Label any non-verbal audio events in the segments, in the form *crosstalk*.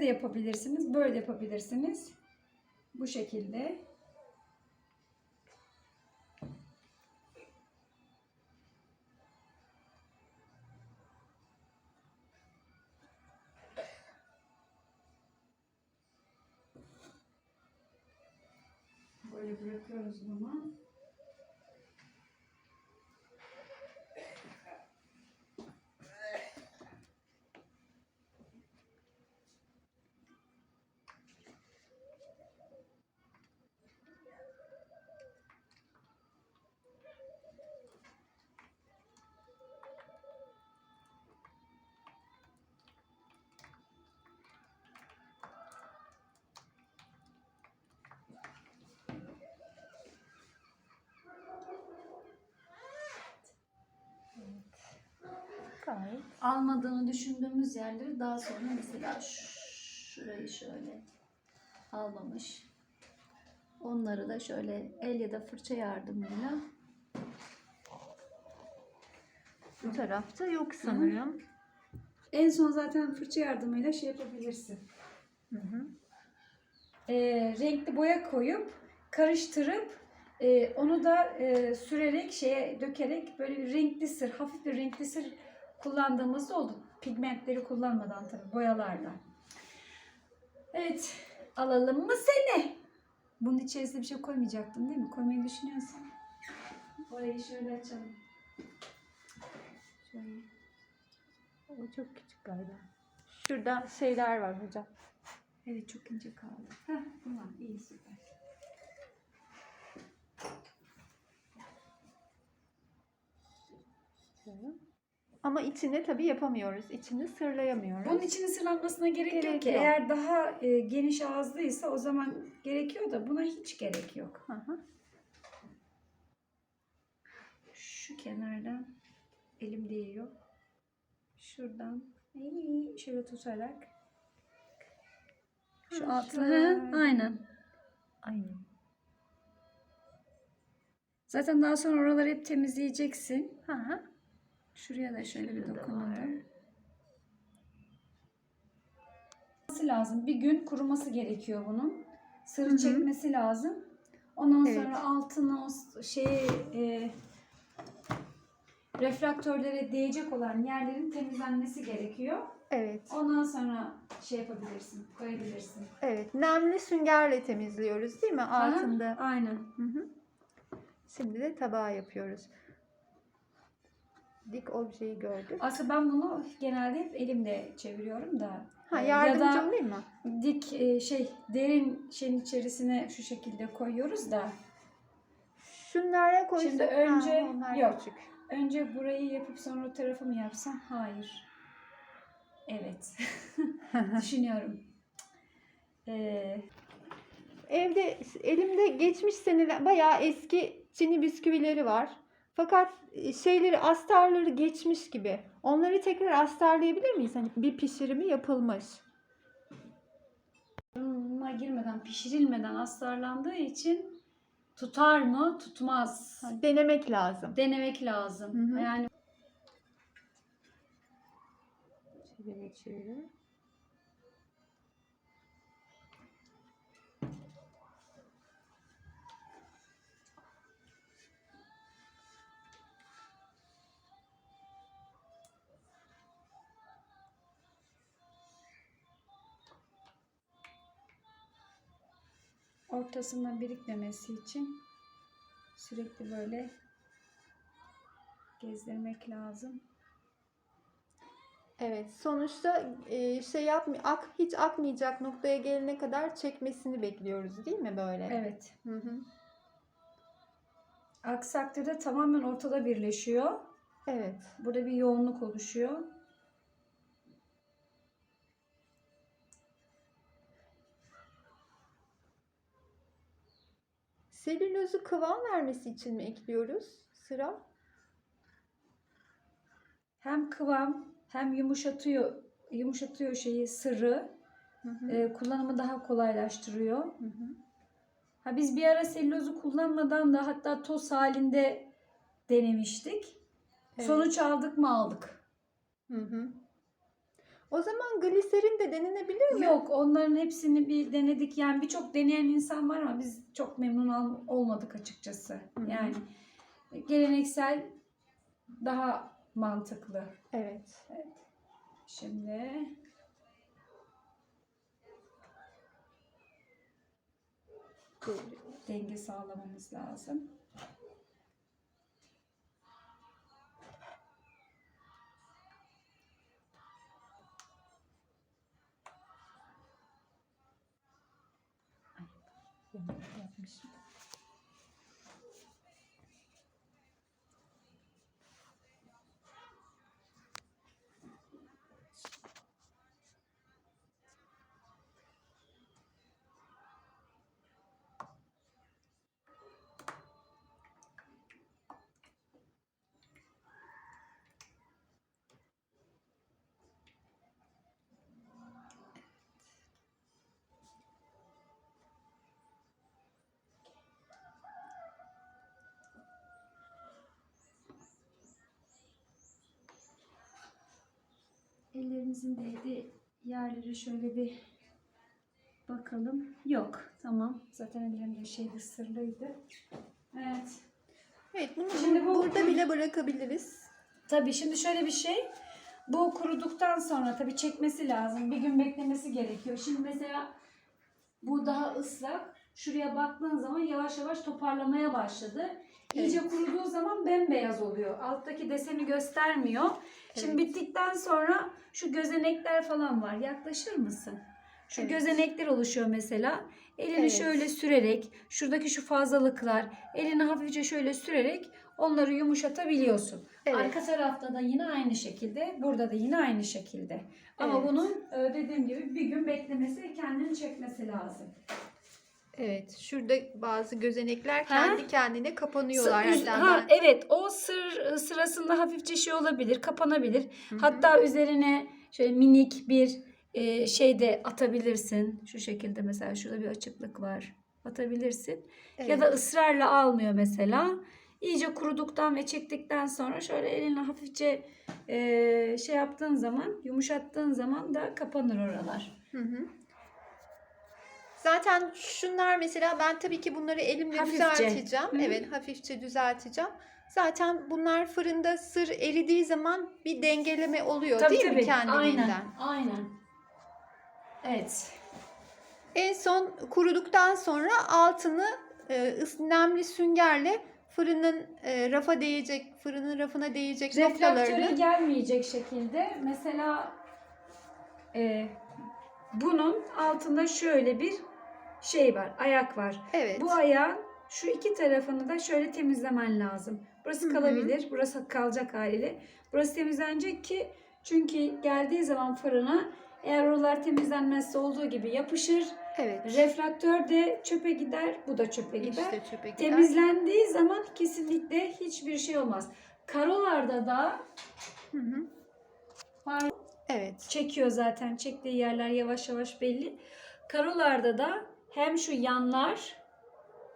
de yapabilirsiniz. Böyle yapabilirsiniz. Bu şekilde. Böyle bırakıyoruz bunu. Gayet. almadığını düşündüğümüz yerleri daha sonra mesela şurayı şöyle almamış. Onları da şöyle el ya da fırça yardımıyla Bu tarafta yok sanırım. En son zaten fırça yardımıyla şey yapabilirsin. Hı hı. e, renkli boya koyup karıştırıp e, onu da e, sürerek şeye dökerek böyle bir renkli sır, hafif bir renkli sır kullandığımızda oldu. Pigmentleri kullanmadan tabii boyalarla. Evet, alalım mı seni? Bunun içerisine bir şey koymayacaktın değil mi? Koymayı düşünüyorsan. Orayı şöyle açalım. Şöyle. O çok küçük galiba. Şurada şeyler var hocam. Evet çok ince kaldı. Heh, tamam iyi süper. Şöyle. Ama içini tabii yapamıyoruz. İçini sırlayamıyoruz. Bunun içinin sıranmasına gerek, yok Gerek ki. yok. Eğer daha e, geniş ağızlıysa o zaman gerekiyor da buna hiç gerek yok. Hı hı. Şu kenardan elim değiyor. Şuradan ay, şöyle tutarak şu Ha, altına şöyle. Aynen. Aynen. Zaten daha sonra oraları hep temizleyeceksin. Hı hı. Şuraya da şöyle bir dokunalım. Lazım. Bir gün kuruması gerekiyor bunun. Sırı Hı hı. çekmesi lazım. Ondan Evet. sonra altına o şey e, refraktörlere değecek olan yerlerin temizlenmesi gerekiyor. Evet. Ondan sonra şey yapabilirsin, koyabilirsin. Evet. Nemli süngerle temizliyoruz değil mi? Altında. Aha, aynen. Hı hı. Şimdi de tabağı yapıyoruz. Dik objeyi gördük. Aslında ben bunu genelde hep elimle çeviriyorum da. Ha e, yardımcı ya da olayım mı? dik e, şey derin şeyin içerisine şu şekilde koyuyoruz da Şunlara koysak. Şimdi önce- ha, yok. küçük. önce burayı yapıp sonra o tarafı mı yapsam? Hayır. Evet. *laughs* Düşünüyorum. Ee, Evde elimde geçmiş seneler bayağı eski çini bisküvileri var. Fakat e, şeyleri astarları geçmiş gibi. Onları tekrar astarlayabilir miyiz? Hani bir pişirimi yapılmış. fırına girmeden, pişirilmeden astarlandığı için tutar mı? Tutmaz. Ha, Denemek lazım. Denemek lazım. Hı hı. Yani çevire. Ortasında birikmemesi için sürekli böyle gezdirmek lazım. Evet, sonuçta e, şey yapmı ak hiç akmayacak noktaya gelene kadar çekmesini bekliyoruz, değil mi böyle? Evet. Hı hı. Aksi takdirde tamamen ortada birleşiyor. Evet. Burada bir yoğunluk oluşuyor. Selülozu kıvam vermesi için mi ekliyoruz sıra? Hem kıvam hem yumuşatıyor yumuşatıyor şeyi sırrı. Hı hı. Ee, kullanımı daha kolaylaştırıyor. Hı hı. Ha biz bir ara selülozu kullanmadan da hatta toz halinde denemiştik. Evet. Sonuç aldık mı aldık. Hı hı. O zaman gliserin de denenebilir mi? Yok onların hepsini bir denedik. Yani birçok deneyen insan var ama biz çok memnun ol- olmadık açıkçası. Yani geleneksel daha mantıklı. Evet. Şimdi denge sağlamamız lazım. Yapmışım. Ellerimizin değdiği yerleri şöyle bir bakalım. Yok. Tamam. Zaten ellerimde şeydi sırlıydı. Evet. Evet bunu Şimdi bu- burada bile bırakabiliriz. Tabii şimdi şöyle bir şey. Bu kuruduktan sonra tabii çekmesi lazım. Bir gün beklemesi gerekiyor. Şimdi mesela bu daha ıslak. Şuraya baktığın zaman yavaş yavaş toparlamaya başladı. İyice kuruduğu zaman bembeyaz oluyor. Alttaki deseni göstermiyor. Şimdi Evet. bittikten sonra şu gözenekler falan var. Yaklaşır mısın? Şu Evet. gözenekler oluşuyor mesela. Elini Evet. şöyle sürerek, şuradaki şu fazlalıklar, elini hafifçe şöyle sürerek onları yumuşatabiliyorsun. Evet. Arka tarafta da yine aynı şekilde, burada da yine aynı şekilde. Ama Evet. bunun e, dediğim gibi bir gün beklemesi, kendini çekmesi lazım. Evet. Şurada bazı gözenekler Ha? kendi kendine kapanıyorlar. Hatta ha, ben- evet o sır sırasında hafifçe şey olabilir, kapanabilir. Hı hı. Hatta üzerine şöyle minik bir e, şey de atabilirsin. Şu şekilde mesela şurada bir açıklık var. Atabilirsin. Evet. Ya da ısrarla almıyor mesela. İyice kuruduktan ve çektikten sonra şöyle elinle hafifçe e, şey yaptığın zaman, yumuşattığın zaman da kapanır oralar. Hı hı. Zaten şunlar mesela ben tabii ki bunları elimle Hafifçe. düzelteceğim. Hı. Evet, hafifçe düzelteceğim. Zaten bunlar fırında sır eridiği zaman bir dengeleme oluyor değil mi kendiliğinden? Aynen. Aynen. Evet. En son kuruduktan sonra altını e, nemli süngerle fırının e, rafa değecek, fırının rafına değecek noktalarını gelmeyecek şekilde mesela e, bunun altında şöyle bir şey var, ayak var. evet. Bu ayağın şu iki tarafını da şöyle temizlemen lazım. Burası Hı hı. kalabilir, burası kalacak haliyle. Burası temizlenecek ki çünkü geldiği zaman fırına eğer oralar temizlenmezse olduğu gibi yapışır. evet. Refraktör de çöpe gider, bu da çöpe gider. İşte çöpe gider. Temizlendiği zaman kesinlikle hiçbir şey olmaz. Karolarda da Hı hı. Evet. çekiyor zaten. Çektiği yerler yavaş yavaş belli. Karolarda da hem şu yanlar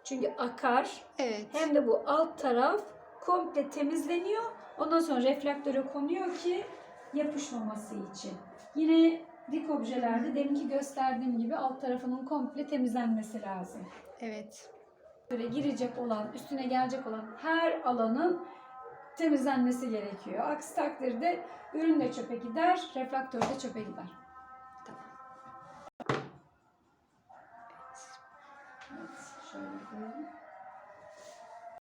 çünkü akar Evet. hem de bu alt taraf komple temizleniyor. Ondan sonra reflektöre konuyor ki yapışmaması için. Yine dik objelerde deminki gösterdiğim gibi alt tarafının komple temizlenmesi lazım. Evet. Böyle girecek olan, üstüne gelecek olan her alanın temizlenmesi gerekiyor. Aksi takdirde ürün de çöpe gider, reflektör de çöpe gider. Evet, şöyle koyalım.